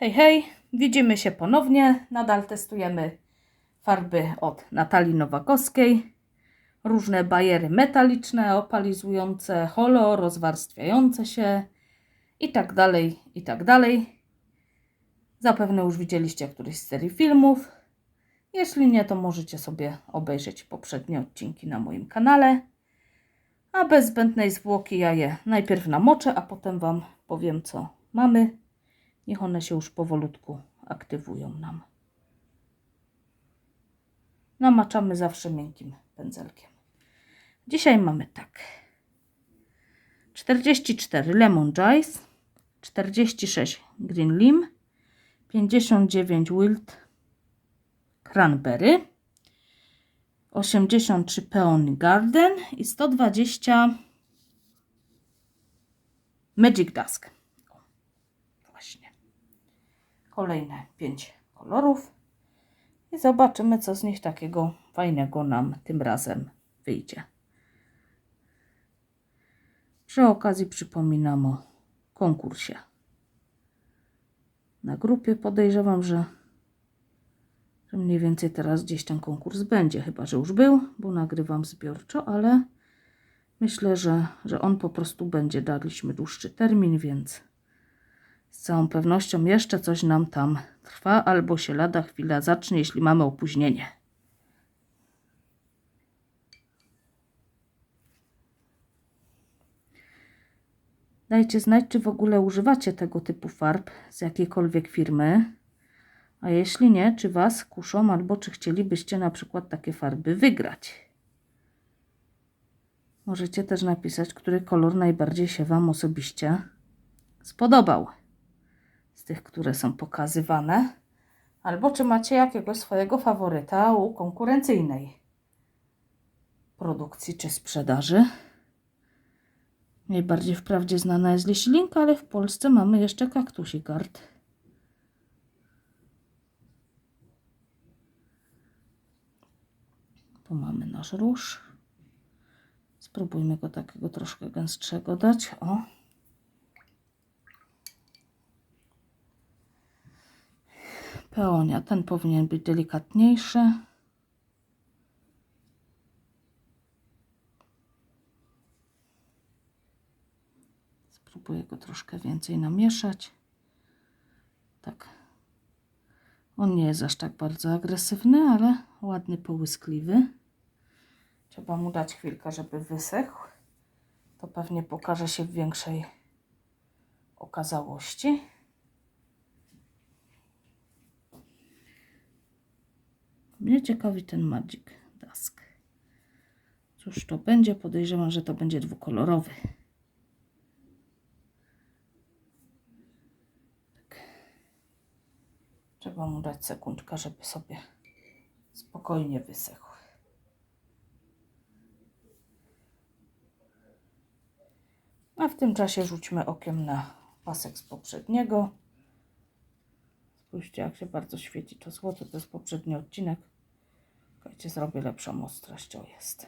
Hej, hej, widzimy się ponownie. Nadal testujemy farby od Natalii Nowakowskiej. Różne bajery metaliczne, opalizujące, holo, rozwarstwiające się i tak dalej, i tak dalej. Zapewne już widzieliście któryś z serii filmów. Jeśli nie, to możecie sobie obejrzeć poprzednie odcinki na moim kanale. A bez zbędnej zwłoki ja je najpierw namoczę, a potem Wam powiem, co mamy. Niech one się już powolutku aktywują nam. Namaczamy zawsze miękkim pędzelkiem. Dzisiaj mamy tak. 44 Lemon Jice, 46 Green Lim, 59 Wild Cranberry, 83 Peony Garden i 120 Magic Dusk. O, Właśnie. Kolejne 5 kolorów i zobaczymy, co z nich takiego fajnego nam tym razem wyjdzie. Przy okazji przypominam o konkursie. Na grupie podejrzewam, że, że mniej więcej teraz gdzieś ten konkurs będzie, chyba że już był, bo nagrywam zbiorczo, ale myślę, że, że on po prostu będzie. Daliśmy dłuższy termin, więc z całą pewnością jeszcze coś nam tam trwa, albo się lada chwila zacznie, jeśli mamy opóźnienie. Dajcie znać, czy w ogóle używacie tego typu farb z jakiejkolwiek firmy. A jeśli nie, czy Was kuszą, albo czy chcielibyście na przykład takie farby wygrać. Możecie też napisać, który kolor najbardziej się Wam osobiście spodobał tych, które są pokazywane. Albo czy macie jakiegoś swojego faworyta u konkurencyjnej produkcji czy sprzedaży. Najbardziej wprawdzie znana jest liślinka, ale w Polsce mamy jeszcze kaktusigard. Tu mamy nasz róż. Spróbujmy go takiego troszkę gęstszego dać. O. Peonia, ten powinien być delikatniejszy. Spróbuję go troszkę więcej namieszać. Tak. On nie jest aż tak bardzo agresywny, ale ładny, połyskliwy. Trzeba mu dać chwilkę, żeby wysechł. To pewnie pokaże się w większej okazałości. Mnie ciekawi ten Magic Dusk. Cóż to będzie? Podejrzewam, że to będzie dwukolorowy. Tak. Trzeba mu dać sekundkę, żeby sobie spokojnie wysechł. A w tym czasie rzućmy okiem na pasek z poprzedniego. Spójrzcie, jak się bardzo świeci to złoto. To jest poprzedni odcinek. Słuchajcie, zrobię lepszą ostrość. O, jest.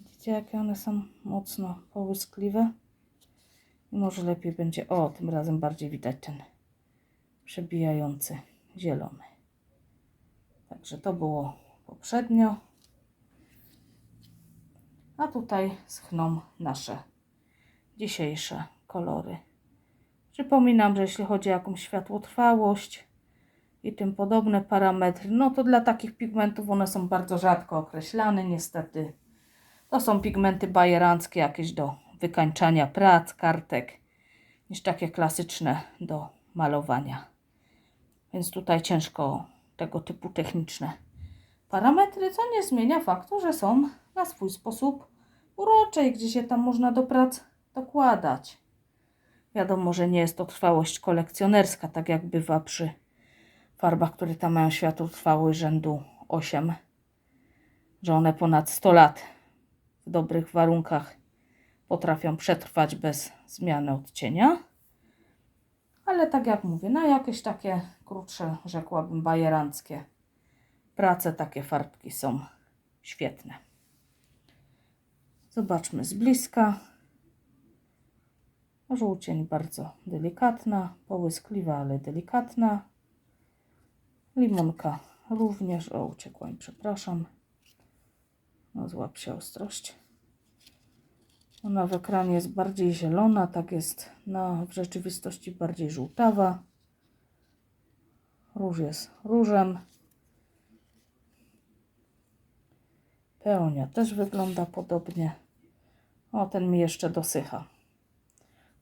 Widzicie, jakie one są mocno połyskliwe? I może lepiej będzie... O, tym razem bardziej widać ten przebijający zielony. Także to było poprzednio. A tutaj schną nasze dzisiejsze kolory. Przypominam, że jeśli chodzi o jakąś światłotrwałość i tym podobne parametry, no to dla takich pigmentów one są bardzo rzadko określane, niestety. To są pigmenty bajeranckie, jakieś do wykańczania prac, kartek, niż takie klasyczne do malowania. Więc tutaj ciężko tego typu techniczne parametry, co nie zmienia faktu, że są na swój sposób urocze i gdzie się tam można do prac dokładać. Wiadomo, że nie jest to trwałość kolekcjonerska, tak jak bywa przy farbach, które tam mają światłotrwałość rzędu 8, że one ponad 100 lat w dobrych warunkach potrafią przetrwać bez zmiany odcienia. Ale tak jak mówię, na jakieś takie krótsze, rzekłabym, bajeranckie prace, takie farbki są świetne. Zobaczmy z bliska. Żółcień bardzo delikatna, połyskliwa, ale delikatna. Limonka również, o uciekła mi, przepraszam. No złap się ostrość. Ona w ekranie jest bardziej zielona, tak jest na, w rzeczywistości bardziej żółtawa. Róż jest różem. Peonia też wygląda podobnie. O, ten mi jeszcze dosycha.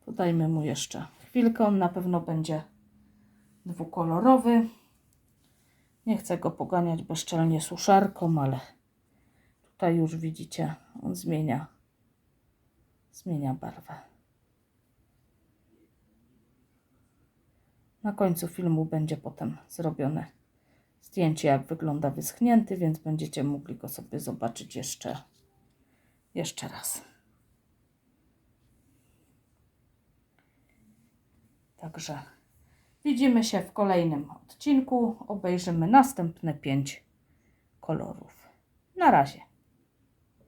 To dajmy mu jeszcze chwilkę. On na pewno będzie dwukolorowy. Nie chcę go poganiać bezczelnie suszarką, ale tutaj już widzicie, on zmienia, zmienia barwę. Na końcu filmu będzie potem zrobione zdjęcie, jak wygląda wyschnięty, więc będziecie mogli go sobie zobaczyć jeszcze, jeszcze raz. Także widzimy się w kolejnym odcinku. Obejrzymy następne pięć kolorów. Na razie.